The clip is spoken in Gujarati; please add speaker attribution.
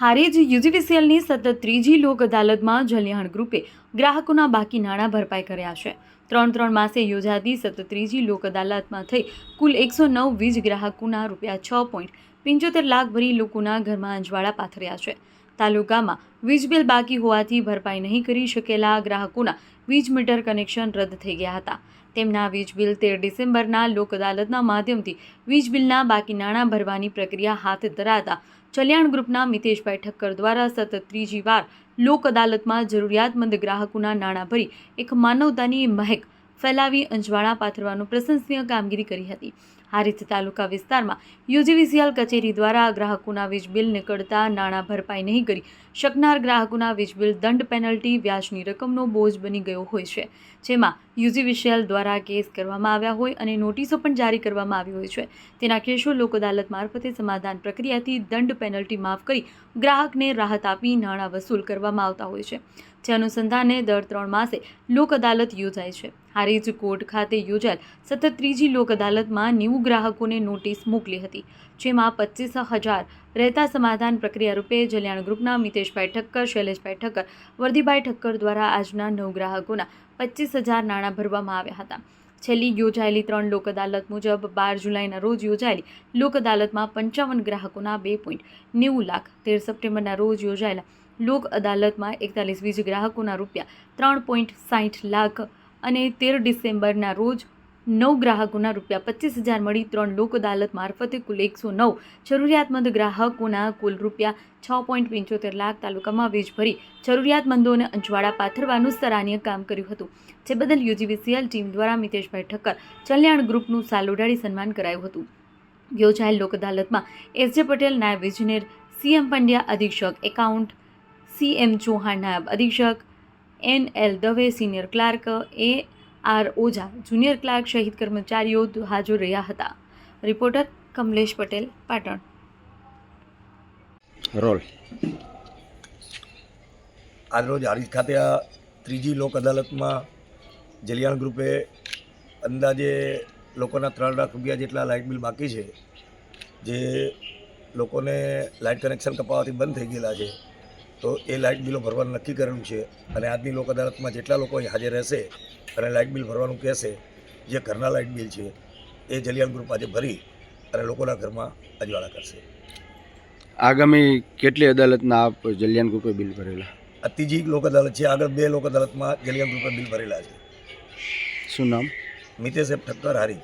Speaker 1: હારેજ યુજીવીસીએલની સતત ત્રીજી લોક અદાલતમાં જલિયાણ ગ્રુપે ગ્રાહકોના બાકી નાણાં ભરપાઈ કર્યા છે. ત્રણ ત્રણ માસે યોજાતી સતત ત્રીજી લોક અદાલતમાં થઈ કુલ એકસો નવ વીજ ગ્રાહકોના રૂપિયા છ પોઈન્ટ પંચોતેર લાખ ભરી લોકોના ઘરમાં અંજવાળા પાથર્યા છે. તાલુકામાં વીજ બિલ બાકી હોવાથી ભરપાઈ નહીં કરી શકેલા ગ્રાહકોના વીજ મીટર કનેક્શન રદ થઈ ગયા હતા. તેમના વીજ બિલ તેર ડિસેમ્બરના લોક અદાલતના માધ્યમથી વીજ બિલના બાકી નાણાં ભરવાની પ્રક્રિયા હાથ ધરાતા ચલ્યાણ ગ્રુપના મિતેશભાઈ ઠક્કર દ્વારા સતત ત્રીજી વાર લોક અદાલતમાં જરૂરિયાતમંદ ગ્રાહકોના નાણાં ભરી એક માનવતાની મહેક ફેલાવી અંજવાળા પાથરવાનું પ્રશંસનીય કામગીરી કરી હતી. હારીજ તાલુકા વિસ્તારમાં યુજીવીસીએલ કચેરી દ્વારા ગ્રાહકોના વીજ બિલ નીકળતા નાણાં ભરપાઈ નહીં કરી શકનાર ગ્રાહકોના વીજ બિલ દંડ પેનલ્ટી વ્યાજની રકમનો બોજ બની ગયો હોય છે. જેમાં યુજીવીસીએલ દ્વારા કેસ કરવામાં આવ્યા હોય અને નોટિસો પણ જારી કરવામાં આવી હોય છે. તેના કેસો લોક અદાલત મારફતે સમાધાન પ્રક્રિયાથી દંડ પેનલ્ટી માફ કરી ગ્રાહકને રાહત આપી નાણાં વસૂલ કરવામાં આવતા હોય છે. જે અનુસંધાને દર ત્રણ માસે લોક અદાલત યોજાય છે. હારીજ કોર્ટ ખાતે યોજાયેલ સતત ત્રીજી લોક અદાલતમાં નેવું ગ્રાહકોને નોટિસ મોકલી હતી, જેમાં પચીસ હજાર રહેતા સમાધાન પ્રક્રિયા રૂપે જલ્યાણ ગ્રુપના મિતેશભાઈ ઠક્કર, શૈલેષભાઈ ઠક્કર વર્ધીભાઈ ઠક્કર દ્વારા આજના નવ ગ્રાહકોના પચીસ હજાર નાણાં ભરવામાં આવ્યા હતા. છેલ્લી યોજાયેલી ત્રણ લોક અદાલત મુજબ બાર જુલાઈના રોજ યોજાયેલી લોક અદાલતમાં પંચાવન ગ્રાહકોના બે પોઈન્ટ નેવું લાખ તેર સપ્ટેમ્બરના રોજ યોજાયેલા લોક અદાલતમાં એકતાલીસ વીજ ગ્રાહકોના રૂપિયા ત્રણ પોઈન્ટ સાઠ લાખ અને તેર ડિસેમ્બરના રોજ નવ ગ્રાહકોના રૂપિયા પચીસ હજાર મળી ત્રણ લોક અદાલત મારફતે કુલ એકસો નવ જરૂરિયાતમંદ ગ્રાહકોના કુલ રૂપિયા છ પોઈન્ટ પંચોતેર લાખ તાલુકામાં વીજ ભરી જરૂરિયાતમંદોને અંજવાળા પાથરવાનું સરાહનીય કામ કર્યું હતું. જે બદલ યુજીવીસીએલ ટીમ દ્વારા મિતેશભાઈ ઠક્કર કલ્યાણ ગ્રુપનું સાલ સન્માન કરાયું હતું. યોજાયેલ લોક અદાલતમાં એસ પટેલ નાયબ ઇજનેર સીએમ પંડ્યા અધિક્ષક, એકાઉન્ટ સીએમ ચૌહાણ નાયબ અધિક્ષક, N L Dave senior clerk, A R Ojha junior clerk સહિત કર્મચારીઓ હાજર રહ્યા હતા. રિપોર્ટર કમલેશ પટેલ પાટણ.
Speaker 2: રોલ.
Speaker 3: આજરોજ હારીજ ખાતે આ ત્રીજી લોક અદાલતમાં જલિયાણ ગ્રુપે અંદાજે લોકોના ત્રણ લાખ રૂપિયા જેટલા લાઇટ બિલ બાકી છે જે લોકોને લાઇટ કનેક્શન કપાવવાથી બંધ થઈ ગયેલા છે. તો એ લાઇટ બિલો ભરવાનું નક્કી કરેલું છે અને આજની લોક અદાલતમાં જેટલા લોકો અહીં હાજર રહેશે અને લાઇટ બિલ ભરવાનું કહેશે જે ઘરના લાઇટ બિલ છે એ જલિયાંગ ગ્રુપ આજે ભરી અને લોકોના ઘરમાં અજવાળા કરશે.
Speaker 2: આગામી કેટલી અદાલતના આપ જલિયાન ગ્રુપે બિલ ભરેલા?
Speaker 3: આ ત્રીજી લોક અદાલત છે આગળ બે લોક અદાલતમાં જલિયાણ ગ્રુપે બિલ ભરેલા છે.
Speaker 2: શું નામ?
Speaker 3: મિતેશ ઠક્કર હારી